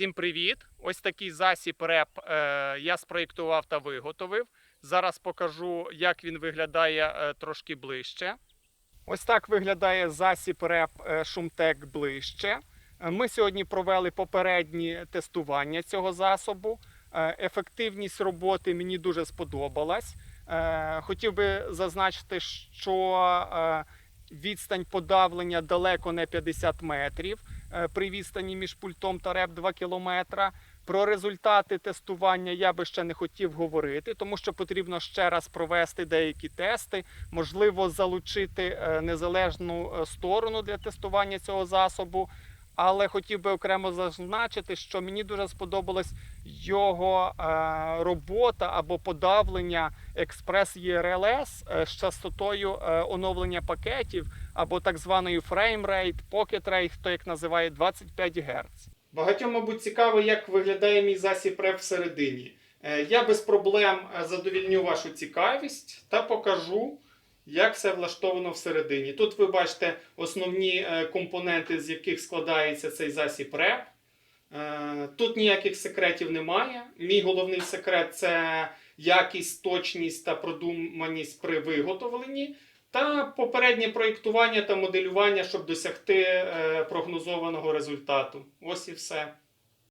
Всім привіт! Ось такий засіб реп е, я спроєктував та виготовив. Зараз покажу, як він виглядає е, трошки ближче. Ось так виглядає засіб реп е, Шумтек ближче. Ми сьогодні провели попередні тестування цього засобу. Ефективність роботи мені дуже сподобалась. Хотів би зазначити, що відстань подавлення далеко не 50 метрів при відстані між пультом та реп 2 кілометра. Про результати тестування я би ще не хотів говорити, тому що потрібно ще раз провести деякі тести, можливо, залучити е, незалежну е, сторону для тестування цього засобу. Але хотів би окремо зазначити, що мені дуже сподобалась його е, робота або подавлення експрес ERLS е, з частотою е, оновлення пакетів або так rate, pocket rate, хто як називає 25 Гц. Багатьом, мабуть, цікаво, як виглядає мій засіб реп всередині. Е, Я без проблем е, задовільню вашу цікавість та покажу, як все влаштовано всередині. Тут ви бачите основні е, компоненти, з яких складається цей засіб реп. Тут ніяких секретів немає. Мій головний секрет це якість, точність та продуманість при виготовленні. Та попереднє проєктування та моделювання, щоб досягти е, прогнозованого результату. Ось і все.